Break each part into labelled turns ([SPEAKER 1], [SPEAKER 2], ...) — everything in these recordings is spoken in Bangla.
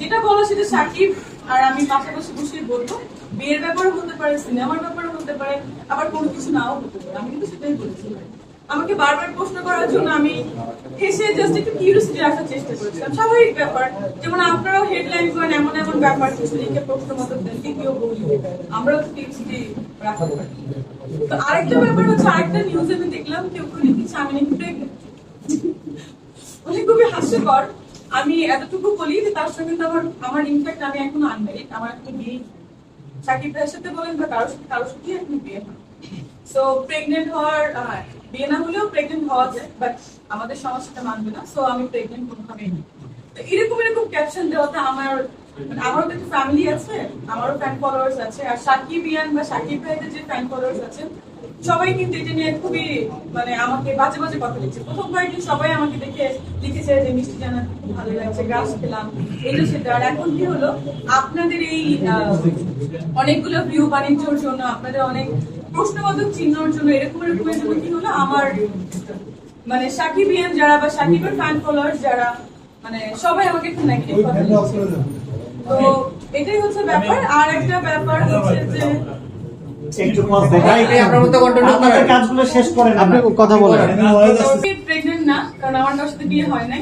[SPEAKER 1] যেটা বলো সেটা সাকিব আর আমি পাশাপাশি বসে বলব। বিয়ের ব্যাপারে হতে পারে, সিনেমার ব্যাপারে হতে পারে, আবার কোনো কিছু নাও হতে পারে। আমি কিন্তু সেটাই বলেছি। আমাকে বারবার প্রশ্ন করার জন্য আমি হেসে জাস্ট একটু কিউরিয়াসিটি রাখার চেষ্টা করেছিলাম স্বাভাবিক ব্যাপার, যেমন আপনারাও হেডলাইন করেন, এমন এমন ব্যাপার লিখে প্রশ্ন মতো কেউ বলি? আমরাও তো কিউরিয়াসিটি রাখতে পারি। তো আরেকটা ব্যাপার হচ্ছে, আরেকটা নিউজ আমি দেখলাম, কেউ কেউ লিখেছে, আমি নাকি pregnant। মানে খুবই হাস্যকর। আমি এতটুকু বলি যে তার সঙ্গে আমার আমার ইনফ্যাক্ট আমি এখন আনমেরিড আমার একটু বিয়ে সাকিব ভাইয়ের সাথে বলেন বা কারোর সাথে কারোর সাথে এখন বিয়ে হয় সো প্রেগনেন্ট হওয়ার বিয়ে না হলেও প্রেগনেন্ট হওয়া যায় বাট আমাদের সমাজ মানবে না সো আমি প্রেগনেন্ট কোনোভাবেই না এরকম এরকম ক্যাপশন দেওয়াতে আমার আমারও তো ফ্যামিলি আছে, আমারও ফ্যান ফলোয়ার্স আছে, আর সাকিব ইয়ান বা সাকিব ভাইদের যে ফ্যান ফলোয়ার্স সবাই কিন্তু এটা নিয়ে খুবই মানে আমাকে বাজে বাজে কথা লিখছে। সবাই আমাকে দেখে লিখেছে যে, মিষ্টি জানা খুব ভালো লাগছে, গাছ খেলাম। এটা সেটা। আর এখন কি হলো? আপনাদের এই অনেকগুলো ভিউ বাণিজ্যর জন্য, আপনাদের অনেক প্রশ্নবোধক চিহ্নর জন্য, এরকম এরকম জন্য কি হলো? আমার মানে সাকিবিয়ান যারা বা সাকিবের ফ্যান ফলোয়ার্স যারা মানে সবাই আমাকে একটু নেগেটিভ কথা তো এটাই হচ্ছে ব্যাপার। আর একটা ব্যাপার হচ্ছে যে
[SPEAKER 2] একটু pause দেন।
[SPEAKER 3] ভাই, ভাই, আপনার মতো continue
[SPEAKER 2] আপনাদের
[SPEAKER 3] করেন।
[SPEAKER 2] কাজগুলো শেষ করেন
[SPEAKER 4] আপনি কথা বলেন।
[SPEAKER 1] প্রেগনেন্ট না কারণ আমার কারোর সাথে হয় নাই।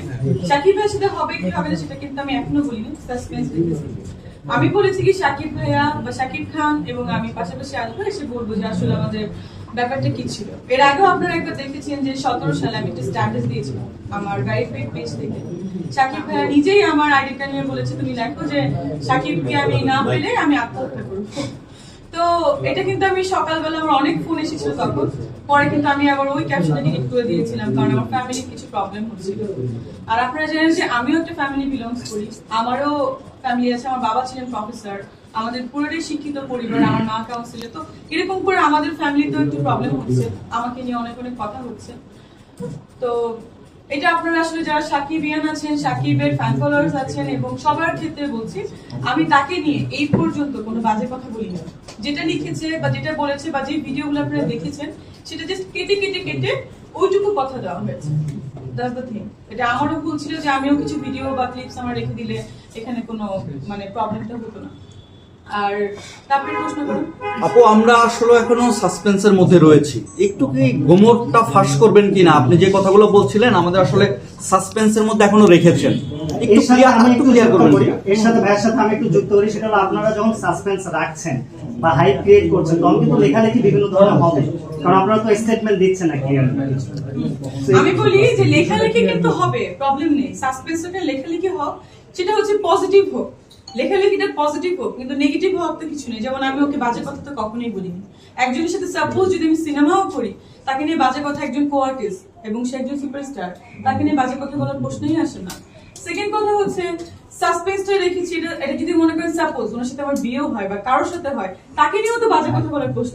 [SPEAKER 1] সাকিব ভাইয়ের সাথে হবে কি হবে সেটা কিন্তু আমি এখনও বলিনি। সাসপেন্স রেখেছি আমি বলেছি কি সাকিব ভাইয়া বা সাকিব খান এবং আমি পাশাপাশি আসব এসে বলব যে আসলে আমাদের ব্যাপারটা কি ছিল। এর আগেও আপনারা একবার দেখেছেন যে সতেরো সালে আমি একটা স্ট্যাটাস দিয়েছিলাম আমার ভেরিফাইড পেজ থেকে। সাকিব ভাইয়া নিজেই আমার আইডিটা নিয়ে বলেছে, তুমি দেখো যে সাকিবকে আমি না পেলে আমি আত্মহত্যা করব। তো এটা কিন্তু আমি সকালবেলা আমার অনেক ফোন এসেছিল তখন। পরে কিন্তু আমি আবার ওই ক্যাপশনটা ডিলিট করে দিয়েছিলাম, কারণ আমার ফ্যামিলির কিছু প্রবলেম হচ্ছিল। আর আপনারা জানেন যে আমিও একটা ফ্যামিলি বিলংস করি। আমারও ফ্যামিলি আছে, আমার বাবা ছিলেন প্রফেসর আমাদের পুরোটাই শিক্ষিত পরিবার, আমার মা কাউন্সিলে তো এরকম করে আমাদের ফ্যামিলিতেও একটু প্রবলেম হচ্ছে। আমাকে নিয়ে অনেক অনেক কথা হচ্ছে। তো এটা আপনারা আসলে যারা সাকিব ইয়ান আছেন, সাকিবের ফ্যান ফলোয়ার্স আছেন এবং সবার ক্ষেত্রে বলছি, আমি তাকে নিয়ে এই পর্যন্ত কোনো বাজে কথা বলি না। যেটা লিখেছে বা যেটা বলেছে বা যে ভিডিওগুলো আপনারা দেখেছেন, সেটা জাস্ট কেটে কেটে কেটে ওইটুকু কথা দেওয়া হয়েছে. এটা আমারও ভুল ছিল যে আমিও কিছু ভিডিও বা ক্লিপস আমার রেখে দিলে এখানে কোনো মানে প্রবলেমটা হতো না। আর তারপরে প্রশ্ন করুন।
[SPEAKER 4] আপু আমরা আসলে এখনও সাসপেন্সের মধ্যে রয়েছি। একটু কি গোমরটা ফাঁস করবেন কিনা? আপনি যে কথাগুলো বলছিলেন আমাদের আসলে সাসপেন্সের মধ্যে এখনও রেখেছেন। একটু ক্লিয়ার
[SPEAKER 2] আমি
[SPEAKER 4] একটু ক্লিয়ার
[SPEAKER 2] যুক্ত
[SPEAKER 4] করবেন
[SPEAKER 2] করি। এর সাথে ভাইয়ের সাথে আমি একটু যুক্ত করি সেটা হলো আপনারা যখন সাসপেন্স রাখছেন বা হাইপ ক্রিয়েট করছেন তখন কিন্তু লেখালেখি বিভিন্ন ধরনের হবে। কারণ আপনারা তো স্টেটমেন্ট দিচ্ছেন না ক্লিয়ার
[SPEAKER 1] আমি বলি যে লেখালেখি কিন্তু হবে প্রবলেম নেই। সাসপেন্সটা লেখালেখি হোক সেটা হচ্ছে পজিটিভ হোক। লেখালেখিটা পজিটিভ হোক, কিন্তু নেগেটিভ হওয়ার তো কিছু নেই। যেমন আমি ওকে বাজে কথা তো কখনোই বলিনি। একজনের সাথে সাপোজ যদি আমি সিনেমাও করি, তাকে নিয়ে বাজে কথা একজন কো এবং সে একজন সুপারস্টার তাকে নিয়ে বাজে কথা বলার প্রশ্নই আসে না। সেকেন্ড কথা হচ্ছে সাসপেন্সটা রেখেছি, এটা যদি মনে করেন সাপোজ ওনার সাথে আমার বিয়েও হয় বা কারোর সাথে হয়, তাকে নিয়েও তো বাজে কথা বলার প্রশ্ন